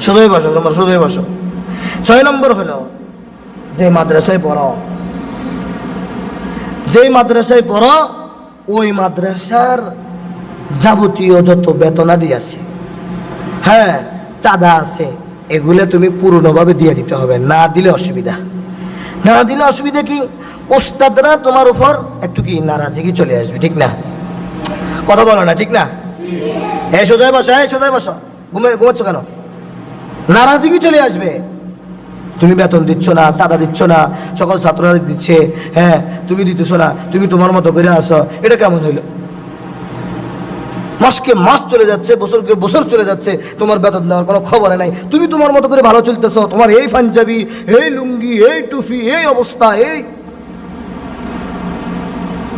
সোজাই বসো তোমরা সোজাই বসো। ছয় নম্বর হলো যে মাদ্রাসায় পড়ো। যেই মাদ্রাসায় পড়ো ওই মাদ্রাসার যাবতীয় যত বেতনাদি আছে হ্যাঁ চাঁদা আছে এগুলো তুমি পূর্ণভাবে দিয়ে দিতে হবে না দিলে অসুবিধা। না দিলে অসুবিধা কি? ওস্তাদরা তোমার উপর একটু কি নারাজিগি চলে আসবে ঠিক না? কথা বলো না ঠিক না? এই সোজায় বসো এই সোজায় বসো। ঘুমে ঘুমাচ্ছ কেন? নারাজিগি চলে আসবে। তুমি বেতন দিচ্ছ না, চাঁদা দিচ্ছ না, সকল ছাত্ররা দিচ্ছে হ্যাঁ তুমি দিতেছ না, তুমি তোমার মতো করে আসো এটা কেমন হইল? মাসকে মাস চলে যাচ্ছে, বছরকে বছর চলে যাচ্ছে, তোমার বেতন দেওয়ার কোনো খবর নাই। তুমি তোমার মতো করে ভালো চলতেছো, তোমার এই পাঞ্জাবি, এই লুঙ্গি, এই টুফি এই অবস্থা, এই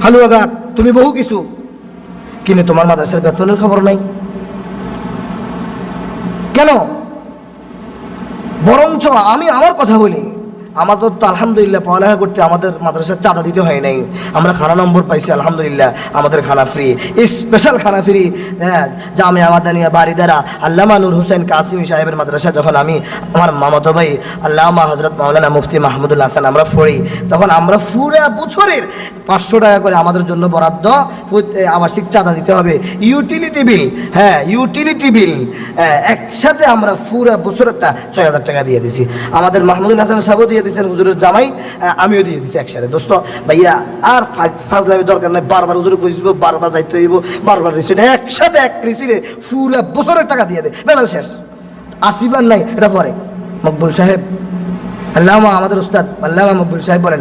হালুয়াঘাট, তুমি বহু কিছু, কিন্তু তোমার মাদ্রাসার বেতনের খবর নাই। কেন? বরঞ্চ আমি আমার কথা বলি। আমাদের তো আলহামদুলিল্লাহ পড়ালেখা করতে আমাদের মাদ্রাসার চাঁদা দিতে হয় নাই। আমরা খানা নম্বর পাইছি, আলহামদুলিল্লাহ, আমাদের খানা ফ্রি স্পেশাল খানা ফ্রি হ্যাঁ জামে আমাদানিয়া বাড়িদারা আল্লামা নূর হোসেন কাসিমি সাহেবের মাদ্রাসা যখন আমি, আমার মামাতো ভাই, আল্লামা হজরত মাওলানা মুফতি মাহমুদুল হাসান আমরা ফড়ি তখন আমরা পুরা বছরের পাঁচশো টাকা করে আমাদের জন্য বরাদ্দ আবাসিক চাঁদা দিতে হবে। ইউটিলিটি বিল হ্যাঁ ইউটিলিটি বিল একসাথে আমরা পুরা বছরেরটা ছয় হাজার টাকা দিয়ে দিছি। আমাদের মাহমুদুল হাসান সাহেবও দিয়ে দিয়েছেন হুজুরের জামাই আমিও দিয়ে দিছি একসাথে। দোস্ত, ভাইয়া, আর ফাজলামি দরকার নাই, বারবার হুজুরে খুঁজব বারবার যাইতে হইব, বারবার রিসিট একসাথে এক রিসিটে পুরা বছরের টাকা দিয়ে দে বেলাল শেষ। আসিবার নাই, এটা পরে। মকবুল সাহেব, আল্লামা আমাদের উস্তাদ, আল্লামা মকবুল সাহেব বলেন,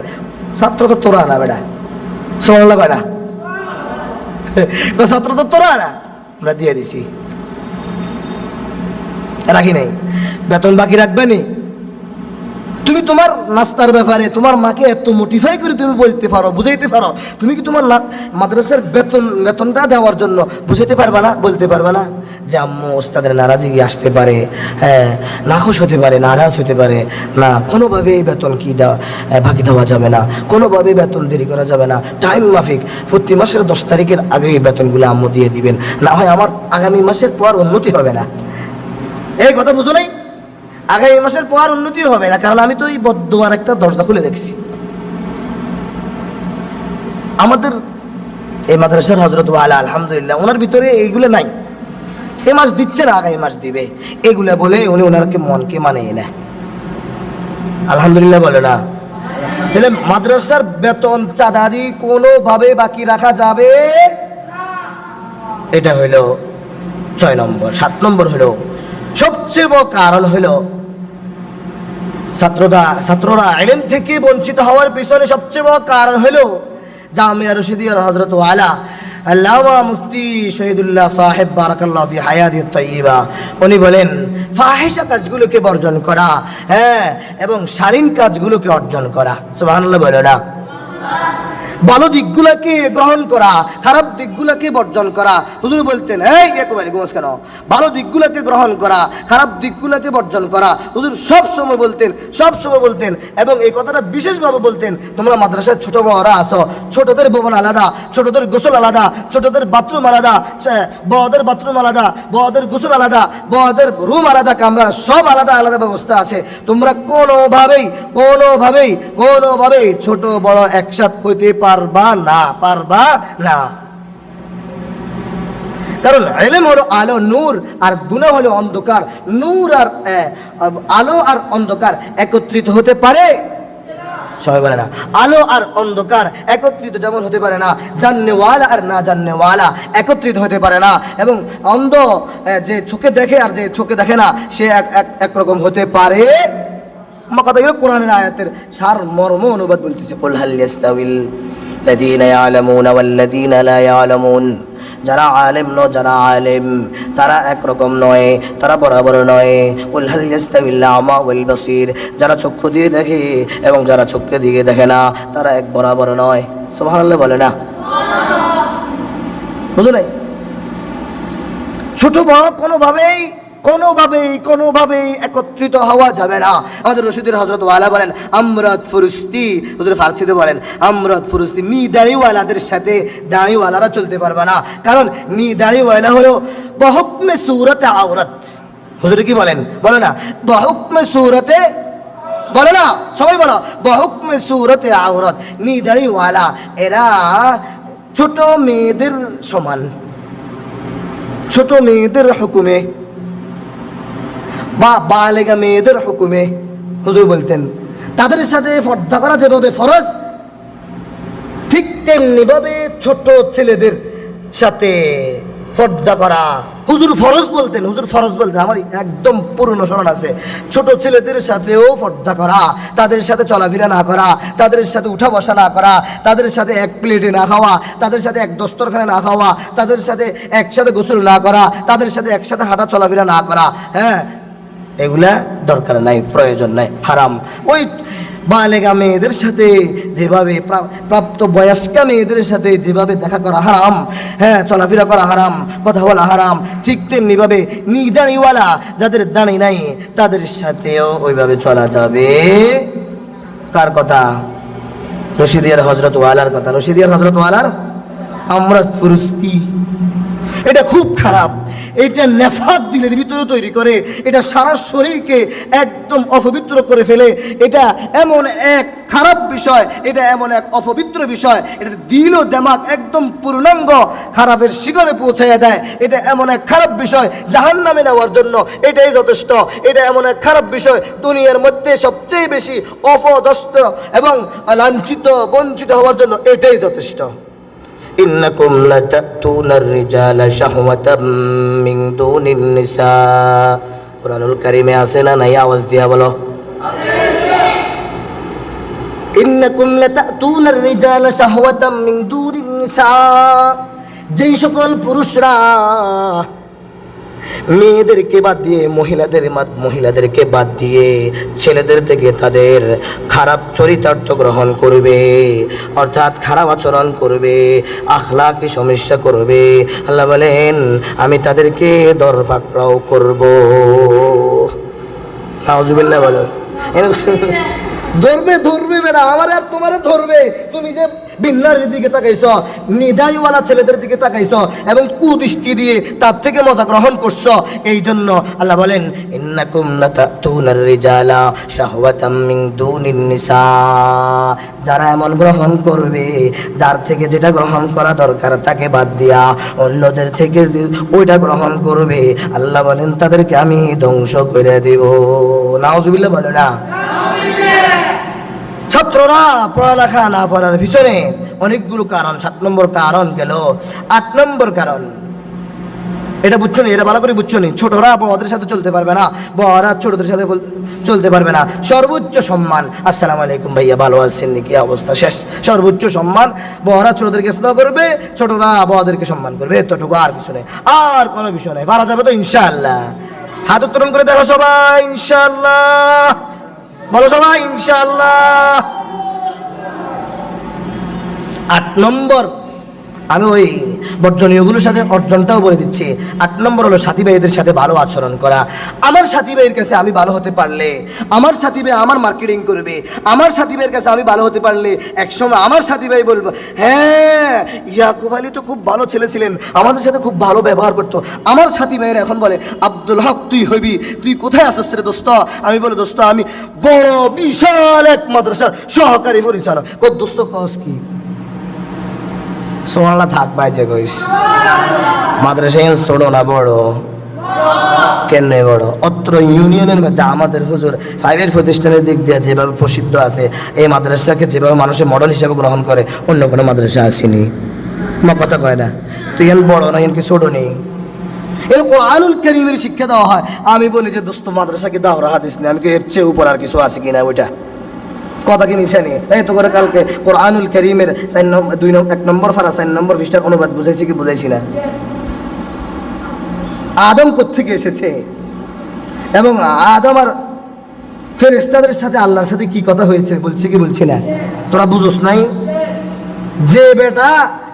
ছাত্র তো তোরা না বেটা। সোমাল্লা কয় না? তো ছাত্র তো তোরা না? আমরা দিয়ে দিছি। রাখি নাই। বেতন বাকি রাখবে নি? তুমি তোমার নাস্তার ব্যাপারে তোমার মাকে এত মোটিফাই করে তুমি বলতে পারো, বুঝাইতে পারো? তুমি কি তোমার মাদ্রাসার বেতন বেতনটা দেওয়ার জন্য বুঝাইতে পারবে না, বলতে পারবে না? যে আম্মু, ওস্তাদের নারাজিগি আসতে পারে হ্যাঁ নাখোশ হতে পারে, নারাজ হতে পারে। না কোনোভাবে বেতন কি দেওয়া বাকি দেওয়া যাবে না। কোনোভাবে বেতন দেরি করা যাবে না। টাইম মাফিক, প্রতি মাসের দশ তারিখের আগে এই বেতনগুলো আম্মু দিয়ে দিবেন। না হয় আমার আগামী মাসের পর উন্নতি হবে না। এই কথা বুঝো নাই? আগামী মাসের পর উন্নতি হবে না কারণ আমি তো এই বদ্ধমার একটা দরজা খুলে রেখেছি। আমাদের এই মাদ্রাসার হজরত আলা আলহামদুলিল্লাহ, ওনার ভিতরে এইগুলো নাই। এ মাস দিচ্ছে না, আগামী মাস দিবে। এগুলা বলে উনি ওনারকে মনকে মানিয়ে নেয়। আলহামদুলিল্লাহ বলে না। তাহলে মাদ্রাসার বেতন চাঁদাদি কোনোভাবে বাকি রাখা যাবে? এটা হইল ছয় নম্বর, সাত নম্বর হলো, সবচেয়ে বড় কারণ হলো ছাত্ররা ছাত্ররা এলেন থেকে বঞ্চিত হওয়ার পিছনে সবচেয়ে বড় কারণ হলো জামিয়া রশিদিয়ার হজরত আলা আল্লামা মুফতি শহীদুল্লাহ সাহেব বারাকাল্লাহ ফি হায়াতি তৈবা উনি বলেন ফাহেসা কাজগুলোকে বর্জন করা হ্যাঁ এবং শালীন কাজগুলোকে অর্জন করা। সুবাহ বলো না। ভালো দিকগুলোকে গ্রহণ করা, খারাপ দিকগুলোকে বর্জন করা। হুজুর বলতেন, এই একেবারে ঘুমাস কেন? ভালো দিকগুলোকে গ্রহণ করা, খারাপ দিকগুলোকে বর্জন করা। হুজুর সব সময় বলতেন, সব সময় বলতেন এবং এই কথাটা বিশেষভাবে বলতেন, তোমরা মাদ্রাসায় ছোট বড়রা আসো ছোটদের ভবন আলাদা, ছোটদের গোসল আলাদা, ছোটদের বাথরুম আলাদা বড়দের বাথরুম আলাদা, বড়দের গোসল আলাদা, বড়দের রুম আলাদা, কামরা সব আলাদা আলাদা ব্যবস্থা আছে। তোমরা কোনোভাবেই কোনোভাবেই কোনোভাবেই ছোট, বড় একসাথ হইতে পারবা না পারবা না। কারণ এলেম হলো আলো, নূর আর গুণা হলো অন্ধকার। নূর আর আলো আর অন্ধকার একত্রিত হতে পারে। সবাই বলে না, আলো আর অন্ধকার একত্রিত যেমন হতে পারে না, জাননেওয়ালা আর না জাননেওয়ালা একত্রিত হতে পারে না। এবং অন্ধ যে চোখে দেখে আর যে চোখে দেখে না, সে এক, এক- একরকম হতে পারে। আমার কথা কোরআনের আয়াতের সার মর্ম অনুবাদ বলতেছে কুল হাল ইয়াস্তাউিল ইয়ালামুনা ওয়াল্লাযীনা লা ইয়ালামুন যারা আলেম ন যারা আলেম তারা একরকম নয় তারা বরাবর নয়। আমা ওয়াল বাসীর যারা চক্ষু দিয়ে দেখে এবং যারা চক্ষু দিয়ে দেখে না তারা এক বরাবর নয়। সুবহানাল্লাহ বলে না? বুঝলে ছোট বড় কোনোভাবেই কোনোভাবেই কোনোভাবেই একত্রিত হওয়া যাবে না। আমাদের রশিদের হজরত ওয়ালা বলেন আমরাত ফুরুস্তি। হুজুর ফার্সিতে বলেন আমরাত ফুরুস্তি নি দাঁড়িওয়ালাদের সাথে দাঁড়িওয়ালারা চলতে পারবে না। কারণ নি দাড়িওয়ালা হলো বহকমে সুরত আওরত। হুজুরে কি বলেন? বলো না। বহুকমে সুরতে, বলে না। সবাই বলো, বহুকমে সুরতে আওরত। নিদাড়িওয়ালা এরা ছোট মেয়েদের সমান। ছোট মেয়েদের হুকুমে বা বালেগা মেয়েদের হুকুমে হুজুর বলতেন। তাদের সাথে পর্দা করা যেভাবে ফরজ, ঠিক তেমনি ভাবে ছোট ছেলেদের সাথে পর্দা করা। হুজুর ফরজ বলতেন, হুজুর ফরজ বলতেন, আমার একদম পুরনো স্মরণ আছে। ছোট ছেলেদের সাথেও পর্দা করা, তাদের সাথে চলাফেরা না করা, তাদের সাথে উঠা বসা না করা, তাদের সাথে এক প্লেটে না খাওয়া, তাদের সাথে এক দস্তরখানে না খাওয়া, তাদের সাথে একসাথে গোসল না করা, তাদের সাথে একসাথে হাঁটা চলাফেরা না করা হ্যাঁ এগুলা দরকার নাই, প্রয়োজন নাই, হারাম। ওই বালেগা মেয়েদের সাথে যেভাবে প্রা- প্রাপ্ত বয়স্কা মেয়েদের সাথে যেভাবে দেখা করা হারাম হ্যাঁ চলাফেরা করা হারাম, কথা বলা হারাম, ঠিক তেমনিভাবে নিদাড়িওয়ালা যাদের দাঁড়ি নাই, তাদের সাথেও ওইভাবে চলা যাবে। কার কথা? রশিদিয়ার হজরত ওয়ালার কথা। রশিদিয়ার হজরত ওয়ালার আমরা ফুরুস্তি এটা খুব খারাপ। এটা নেফাক দিলের ভিতরে তৈরি করে, এটা সারা শরীরকে একদম অপবিত্র করে ফেলে। এটা এমন এক খারাপ বিষয়, এটা এমন এক অপবিত্র বিষয়। এটা দিল ও দেমাগ একদম পূর্ণাঙ্গ খারাপের শিখরে পৌঁছাইয়া দেয়। এটা এমন এক খারাপ বিষয় জাহান নামে নেওয়ার জন্য, এটাই যথেষ্ট। এটা এমন এক খারাপ বিষয় দুনিয়ার মধ্যে সবচেয়ে বেশি অপদস্থ এবং লাঞ্ছিত, বঞ্চিত হওয়ার জন্য এটাই যথেষ্ট। إنكم لتأتون الرجال شهوة من دون النساء কোরআনুল কারিমে আছে না নাই আওয়াজ দিয়া বলো ইন্নাকুম লাতাতুনা আর-রিজালা শাহওয়াতাম মিন দুনিন নিসা যেই সকল পুরুষরা মেয়েদেরকে বাদ দিয়ে, মহিলাদের মহিলাদেরকে বাদ দিয়ে ছেলেদের থেকে তাদের খারাপ চরিতার্থ গ্রহণ করবে, অর্থাৎ খারাপ আচরণ করবে, আখলাকি সমস্যা করবে। আল্লাহ বলেন, আমি তাদেরকে দরফাকরাও করব। নাউজুবিল্লাহ বলো ধরবে ধরবে বেটা, আমার আর তোমারে ধরবে। তুমি যে বিন্নারের দিকে তাকাইছ, নিদাইওয়ালা ছেলেদের দিকে তাকাইছ এবং কুদৃষ্টি দিয়ে তার থেকে মজা গ্রহণ করছ এই জন্য আল্লাহ বলেন, ইন্নাকুম লাতাতুনার রিজালা শাহওয়াতাম মিন দুনিন নিসা। যারা এমন গ্রহণ করবে, যার থেকে যেটা গ্রহণ করা দরকার তাকে বাদ দিয়া অন্যদের থেকে ওইটা গ্রহণ করবে, আল্লাহ বলেন, তাদেরকে আমি ধ্বংস করে দেব। নাওজুবিল্লাহ বলে না? ছাত্ররা পড়ালেখা না পড়ার পিছনে অনেকগুলো কারণ, সাত নম্বর কারণ গেল, আট নম্বর কারণ। এটা বুঝছ এটা ভালো করে বুঝছ ছোটরা বড়দের সাথে চলতে পারবে না, বড়রা ছোটদের সাথে চলতে পারবে না। সর্বোচ্চ সম্মান, আসসালামু আলাইকুম ভাইয়া, ভালো আছেন কি অবস্থা? শেষ। সর্বোচ্চ সম্মান, বড়রা ছোটদেরকে স্নেহ করবে, ছোটরা বড়দেরকে সম্মান করবে। এতটুকু আর কিছু নেই। আর কোনো বিষয় নেই। পারা যাবে তো ইনশাআল্লাহ। হাত উত্তোলন করে দেখো সবাই, ইনশাআল্লাহ। বলো সবাই ইনশাল্লাহ আট নম্বর। আমি ওই বর্জনীয়গুলোর সাথে অর্জনটাও বলে দিচ্ছি। আট নম্বর হলো সাথী ভাইদের সাথে ভালো আচরণ করা। আমার সাথী ভাইয়ের কাছে আমি ভালো হতে পারলে, আমার সাথী ভাই আমার মার্কেটিং করবে, আমার সাথী ভাইয়ের কাছে আমি ভালো হতে পারলে একসময় আমার সাথী ভাই বলব হ্যাঁ ইয়াকুব আলী তো খুব ভালো ছেলে ছিলেন, আমাদের সাথে খুব ভালো ব্যবহার করতো। আমার সাথী ভাইয়ের এখন বলে, আব্দুল হক, তুই হইবি তুই কোথায় আসছিস রে দোস্ত? আমি বলে, দোস্ত, আমি বড় বিশাল এক মাদ্রাসার সহকারী পরিচালক। কো দোস্ত, কস কি? সোনালা থাক বাইজে কইস। মাদ্রাসায় ছোট না বড়? কেন বড়? অত্র ইউনিয়নের মধ্যে আমাদের হুজুর ফাইভের প্রতিষ্ঠানের দিক দিয়ে যেভাবে প্রসিদ্ধ আছে, এই মাদ্রাসাকে যেভাবে মানুষের মডেল হিসেবে গ্রহণ করে, অন্য কোনো মাদ্রাসা আসেনি। মা কথা কয় না? তুই এন বড় না, এন কি ছোট নেই? এর কোরআনুল করিমের শিক্ষা দেওয়া হয়। আমি বলি যে, দোস্ত মাদ্রাসাকে দাও হাদিস নেই? আমি এর চেয়ে উপর আর কিছু আছে কিনা ওইটা? কথা কি মিশে নি। এই তো করে কালকে কোরআনুল করিমের চার নম্বর দুই নম্বর এক নম্বর ফারা চার নম্বর পৃষ্ঠার অনুবাদ বুঝাইছি কি বুঝাইছি না? আদম থেকে এসেছে? এবং আদম আর ফেরেস্তাদের সাথে আল্লাহর সাথে কি কথা হয়েছে বলছি কি বলছি না? তোরা বুঝোস নাই? যে বেটা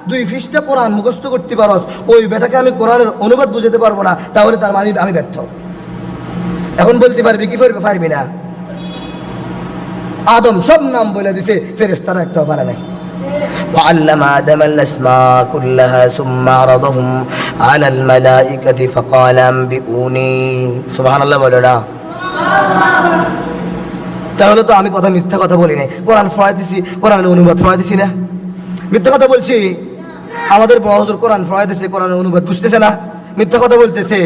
দুই পৃষ্ঠা কোরআন মুখস্থ করতে পারস, ওই বেটাকে আমি কোরআনের অনুবাদ বুঝাতে পারব না, তাহলে তার মানে আমি ব্যর্থ। এখন বলতে পারবি কি পারবি না? আদম সব নাম বলে দিছে ফেরেস্তারা একটাও পারে নাই وعلم آدم الأسماء كلها ثم عرضهم على الملائكة فقال أنبئوني سبحان الله বলো না তাহলে তো আমি কথা মিথ্যা কথা বলি নাই কোরআন ফড়াই দিছি কোরআন অনুবাদ ফড়াই দিছি না মিথ্যা কথা বলছি আমাদের বড় হুজুর কোরআন ফড়াই দিছে কোরআন অনুবাদ বুঝতেছে না মিথ্যা কথা বলতেছে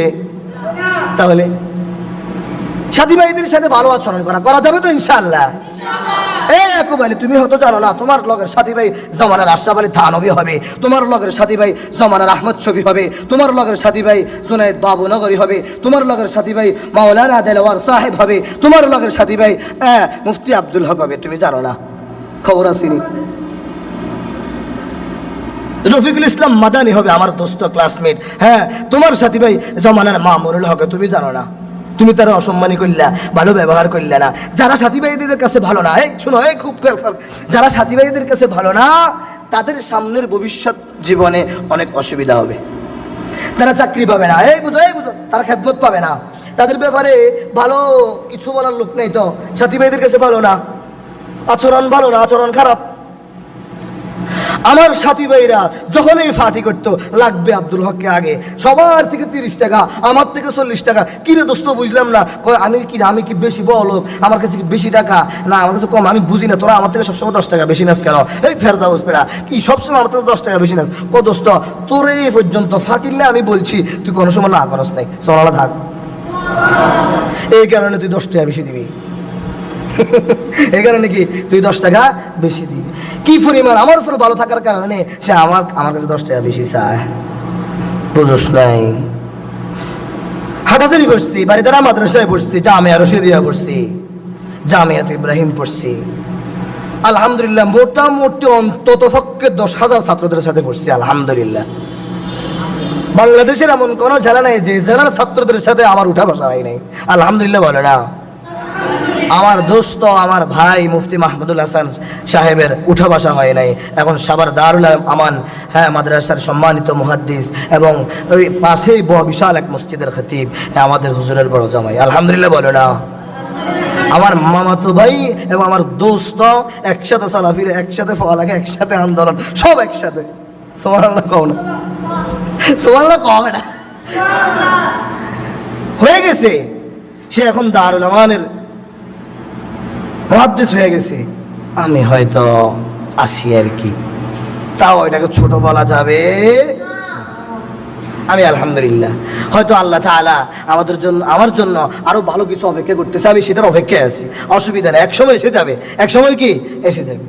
তাহলে সাথী ভাইদের সাথে ভালো আচরণ করা করা যাবে তো ইনশাআল্লাহ? এই একবারে তুমি হয়তো জানো না তোমার লগের সাথী ভাই জমানার আশরাফ আলী থানবী হবে তোমার লগের সাথী ভাই জমানার আহমদ ছবি হবে তোমার লগের সাথী ভাই জুনাইদ বাবু নগরী হবে তোমার লগের সাথী ভাই মাওলানা দেলওয়ার সাহেব হবে তোমার লগের সাথী ভাই মুফতি আব্দুল হক হবে তুমি জানো না। খবর আসিনি রফিকুল ইসলাম মাদানি হবে আমার দোস্ত ক্লাসমেট হ্যাঁ তোমার সাথী ভাই জমানার মামুনুল হক তুমি জানো না। তুমি তারা অসম্মানী করলা ভালো ব্যবহার করলে না। যারা সাথী ভাইদের কাছে ভালো না, এই শোনো, এই খুব যারা সাথী ভাইদের কাছে ভালো না, তাদের সামনের ভবিষ্যৎ জীবনে অনেক অসুবিধা হবে। তারা চাকরি পাবে না, এই বুঝো এই বুঝো, তারা খেদমত পাবে না। তাদের ব্যাপারে ভালো কিছু বলার লোক নেই তো সাথী ভাইদের কাছে ভালো না। আচরণ ভালো না, আচরণ খারাপ। আমার সাথী ভাইরা, যখন এই ফাটি করতো, লাগবে আব্দুল হককে আগে। সবার থেকে তিরিশ টাকা, আমার থেকে চল্লিশ টাকা। কিরে দোস্ত, বুঝলাম না। আমি কি আমি কি বেশি বড় আমার কাছে কি বেশি টাকা? না, আমার কাছে কম, আমি বুঝি না। তোরা আমার থেকে সবসময় দশ টাকা বেশি নাস কেন? এই ফেরদা পেড়া, কি সবসময় আমার থেকে দশ টাকা বেশি নাস? ক দোস্ত, তোরে এই পর্যন্ত ফাটিলে আমি বলছি, তুই কোনো সময় না করস নাই। সোনালা থাক। এই কারণে তুই দশ টাকা বেশি দিবি। এই কারণে কি তুই দশ টাকা বেশি দিবি? কি পরিমাণ? আমার উপর ভালো থাকার কারণে সে আমার আমার কাছে দশ টাকা বেশি চায়। বুঝোস নাই? হাটাচারি করছি বাড়ি দ্বারা মাদ্রাসায় পড়ছি, জামিয়া রশিদিয়া পড়ছি, জামিয়াত ইব্রাহিম পড়ছি। আলহামদুলিল্লাহ, মোটামুটি অন্তত পক্ষে দশ হাজার ছাত্রদের সাথে পড়ছি, আলহামদুলিল্লাহ। বাংলাদেশের এমন কোনো জেলা নাই যে জেলার ছাত্রদের সাথে আমার উঠা বসা হয় নাই। আলহামদুলিল্লাহ বলে না। আমার দোস্ত আমার ভাই মুফতি মাহমুদুল হাসান সাহেবের উঠা বসা হয় নাই। এখন সাবার দারুল আমান হ্যাঁ মাদ্রাসার সম্মানিত মুহাদ্দিস এবং ওই পাশেই বিশাল এক মসজিদের খতিব আমাদের হুজুরের বড় জামাই। আলহামদুলিল্লাহ বলো না। আমার মামাতো ভাই এবং আমার দোস্ত একসাথে সালাফির একসাথে ফলাকে একসাথে আন্দোলন সব একসাথে। সোমান আল্লাহ কও না। সোমান আল্লাহ কও না। হয়ে গেছে। সে এখন দারুল আমানের মহাদ্দেশ হয়ে গেছে। আমি হয়তো আসি আর কি। তাও এটাকে ছোট বলা যাবে? আমি আলহামদুলিল্লাহ। হয়তো আল্লাহ তালা আমাদের জন্য, আমার জন্য আরও ভালো কিছু অপেক্ষা করতেছে, আমি সেটার অপেক্ষায় আছি। অসুবিধা নেই এক সময় এসে যাবে। এক সময় কি? এসে যাবে।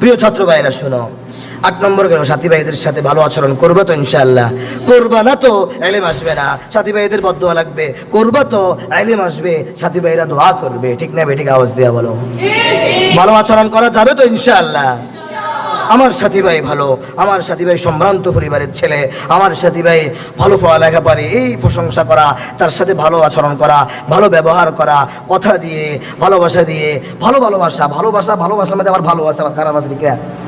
প্রিয় ছাত্র ভাইরা শোনো আট নম্বর কেন সাথী ভাইদের সাথে ভালো আচরণ করবে তো ইনশাল্লাহ করবা না তো, এলেম আসবে না। সাথী ভাইদের বদোয়া লাগবে। করবা তো, এলেম আসবে। সাথী ভাইরা দোয়া করবে। ঠিক না বেঠিক আওয়াজ দেওয়া বলো। ভালো আচরণ করা যাবে তো ইনশাআল্লাহ। আমার সাথী ভাই ভালো, আমার সাথী ভাই সম্ভ্রান্ত পরিবারের ছেলে, আমার সাথী ভাই ভালো পড়ালেখা পারে, এই প্রশংসা করা, তার সাথে ভালো আচরণ করা, ভালো ব্যবহার করা, কথা দিয়ে, ভালোবাসা দিয়ে, ভালো ভালোবাসা ভালোবাসা, ভালোবাসার মধ্যে আবার ভালোবাসা আবার খারাপ আছে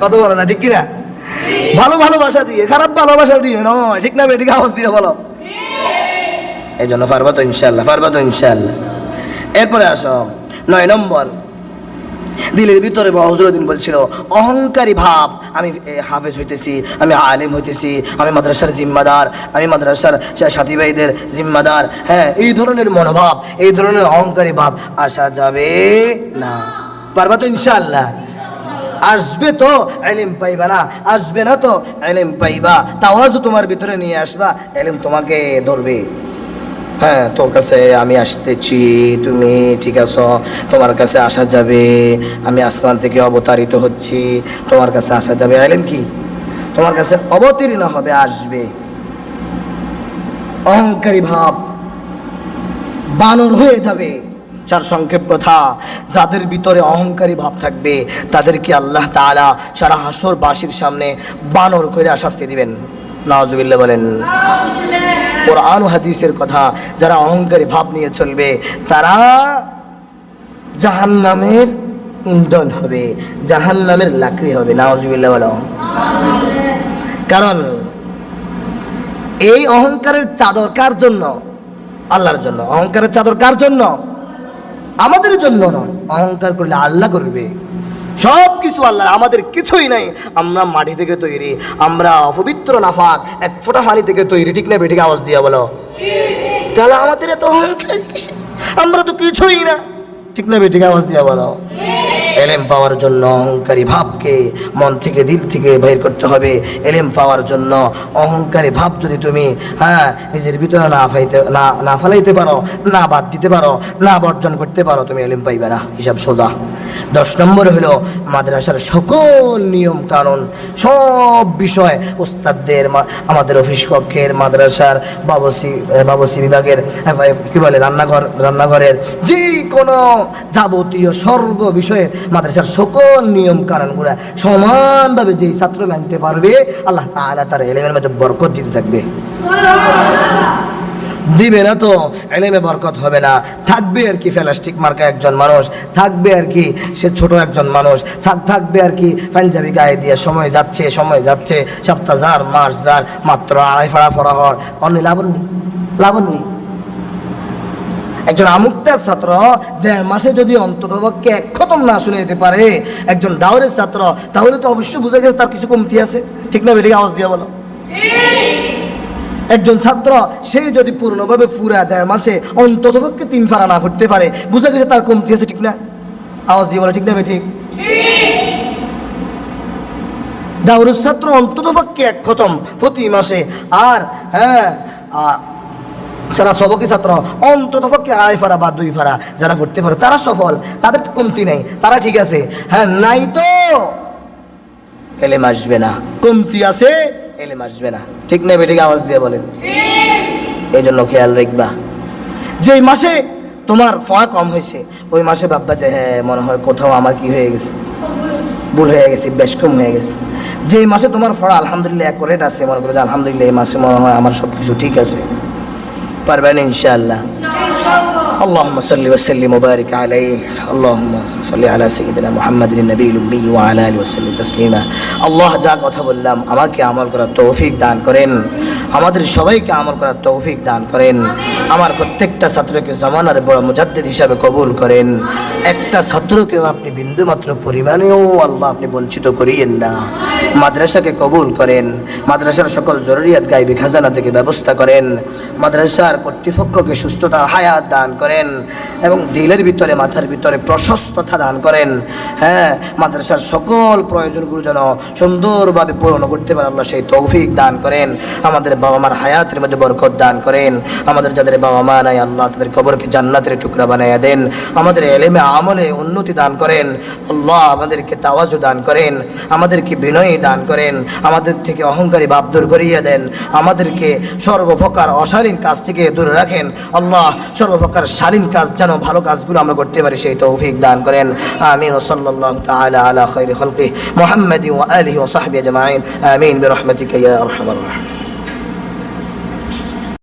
কত বলো না, ঠিক কিনা? ভালো ভালোবাসা দিয়ে, খারাপ ভালোবাসা দিয়ে নয়, ঠিক না বেটিকে আওয়াজ দিয়ে বলো। এই জন্য পারবা তো ইনশাল্লাহ পারবা তো ইনশাল্লাহ এরপরে আসো, নয় নম্বর। দিলের ভিতরে হজরুদ্দিন বলছিল, অহংকারী ভাব, আমি হাফেজ হইতেছি, আমি আলেম হইতেছি, আমি মাদ্রাসার জিম্মাদার, আমি মাদ্রাসার সা- সাথী ভাইদের জিম্মাদার। হ্যাঁ এই ধরনের মনোভাব, এই ধরনের অহংকারী ভাব আসা যাবে না। পারবা তো ইনশাআল্লাহ? আসবে তো এলিম পাইবা না, আসবে না তো এলিম পাইবা। তাওয়াজও তোমার ভিতরে নিয়ে আসবা, এলিম তোমাকে ধরবে। হ্যাঁ তোর কাছে আমি আসতেছি, তুমি ঠিক আছো? তোমার কাছে আসা যাবে, আমি আসমান থেকে অবতারিত হচ্ছি, তোমার কাছে আসা যাবে। আইলেন কি? তোমার কাছে অবতীর্ণ হবে, আসবে। অহংকারী ভাব বানর হয়ে যাবে। চার সংক্ষেপ কথা। যাদের ভিতরে অহংকারী ভাব থাকবে, তাদেরকে আল্লাহ তাআলা সারা হাসর বাসির সামনে বানর করে শাস্তি দিবেন। নওয়াজুবিল্লাহ বলেন। কোরআন হাদিসের কথা, যারা অহংকারী ভাব নিয়ে চলবে, তারা জাহান্নামের ইন্ধন হবে, জাহান্নামের লাকড়ি হবে। নাওজুবিল্লাহ বলো। কারণ এই অহংকারের চাদর কার জন্য? আল্লাহর জন্য। অহংকারের চাদর কার জন্য? আমাদের জন্য নয়, অহংকার করলে আল্লাহ করবে। সব কিছু আল্লাহ আমাদের কিছুই নাই। আমরা মাটি থেকে তৈরি, আমরা অপবিত্র নাফাক, এক ফোঁটা পানি থেকে তৈরি, ঠিক না বেঠিক আওয়াজ দিয়া বলো? তাহলে আমাদের এত অহংকার আমরা তো কিছুই না। ঠিক না বেঠিক আওয়াজ দিয়া বলো? এলেম পাওয়ার জন্য অহংকারী ভাবকে মন থেকে, দিল থেকে বের করতে হবে। এলেম পাওয়ার জন্য অহংকারী ভাব যদি তুমি হ্যাঁ নিজের ভিতরে না ফাইতে, না না ফালাইতে পারো, না বাদ দিতে পারো, না বর্জন করতে পারো, তুমি এলেম পাইবে না। হিসাব সোজা। দশ নম্বর হলো মাদ্রাসার সকল নিয়ম কানুন, সব বিষয় ওস্তাদদের আমাদের অফিস কক্ষের, মাদ্রাসার, বাবসি বাবসি বিভাগের কি বলে, রান্নাঘর, রান্নাঘরের যে কোনো যাবতীয় সর্ব বিষয়ে মাদ্রাসার সকল নিয়ম কানুনগুলো সমানভাবে যেই ছাত্র মানতে পারবে, আল্লাহ তাআলা তার এলেমের মধ্যে বরকত দিতে থাকবে। দিবে না তো, এলেমে বরকত হবে না। থাকবে আর কি ফেলাস্টিক মার্কা একজন মানুষ, থাকবে আর কি সে ছোট একজন মানুষ, থাক থাকবে আর কি পাঞ্জাবি গায়ে দিয়ে সময় যাচ্ছে সময় যাচ্ছে, সপ্তাহ যার, মাস যার, মাত্র আড়াই ফাড়া ফরা হওয়ার। অন্য লাবণ নেই লাবণ নেই। একজন আমুক্তার ছাত্র দেড় মাসে যদি অন্ততপক্ষে এক খতম না শুনে যেতে পারে একজন দাউরের ছাত্র, তাহলে তো অবশ্যই বুঝে গেছে তার কিছু কমতি আছে। ঠিক না বেটিকে আওয়াজ দিয়ে বলো। একজন ছাত্র, সে যদি পূর্ণভাবে পুরা দেড় মাসে অন্ততপক্ষে তিন ফাড়া না করতে পারে, বুঝে গেছে তার কমতি আছে, ঠিক না? আওয়াজ দিয়ে বলো, ঠিক না ঠিক দাউরুস ছাত্র অন্ততপক্ষে এক খতম প্রতি মাসে। আর হ্যাঁ যারা সবকি ছাত্র অন্ততপক্ষে আড়াই ফারা বা দুই ফারা যারা পড়তে পারে তারা সফল, তাদের কমতি নেই, তারা ঠিক আছে। হ্যাঁ নাই তো। এলেম আসবে না। কমতি আছে, এলেম আসবে না। ঠিক নেই বেটিকে আওয়াজ দিয়ে বলেন। এই জন্য খেয়াল রাখবা। যেই মাসে তোমার ফয়া কম হয়েছে, ওই মাসে ভাববা যে হ্যাঁ মনে হয় কোথাও আমার কি হয়ে গেছে। ভুল হয়ে গেছে, বেশ কম হয়ে গেছে। যে মাসে তোমার ফড়া আলহামদুলিল্লাহ অ্যাকোরেট আছে, মনে করো যে আলহামদুলিল্লাহ এই মাসে মনে হয় আমার সব কিছু ঠিক আছে। পারবেন ইনশাআল্লাহ اللهم صل وسلم وبارك عليه اللهم صل على سيدنا محمد النبي الأمي وعلى آله وسلم تسليما আল্লাহ যা কথা বললাম আমাকে আমল করার তৌফিক দান করেন আমাদের সবাইকে আমল করার তৌফিক দান করেন আমার প্রত্যেকটা ছাত্রকে জামানার বড় মুজাদ্দিদ হিসাবে কবুল করেন। একটা ছাত্রকেও আপনি বিন্দুমাত্র পরিমাণেও আল্লাহ আপনি বঞ্চিত করিয়েন না। মাদ্রাসাকে কবুল করেন। মাদ্রাসার সকল জরুরিয়াত গাইবি খাজানা থেকে ব্যবস্থা করেন। মাদ্রাসার কর্তৃপক্ষকে সুস্থতার হায়াত দান করেন এবং দিলের ভিতরে, মাথার ভিতরে প্রশস্ততা দান করেন। হ্যাঁ মাদ্রাসার সকল প্রয়োজনগুলো যেন সুন্দরভাবে পূরণ করতে পারে আল্লাহ সেই তৌফিক দান করেন। আমাদের বাবা মার হায়াতের মধ্যে বরকত দান করেন। আমাদের যাদের বাবা মা নাই আল্লাহ তাদের কবরকে জান্নাতের টুকরা বানাইয়া দেন। আমাদের এলেমে আমলে উন্নতি দান করেন। আল্লাহ আমাদেরকে তাওয়াজু দান করেন, আমাদেরকে বিনয়ী দান করেন, আমাদের থেকে অহংকারী ভাব দূর করিয়ে দেন, আমাদেরকে সর্বপ্রকার অশালীন কাজ থেকে দূরে রাখেন। আল্লাহ সর্বপ্রকার শালীন কাজ যেন ভালো কাজগুলো আমরা করতে পারি, সেই তৌফিক দান করেন। আমিন। ও সাল্লাল্লাহু তাআলা আলা খাইরি খালকি মুহাম্মাদি আলিহি ওয়া সাহবিহি আমিন। বিরহমাতিকা আরহামার রাহিমিন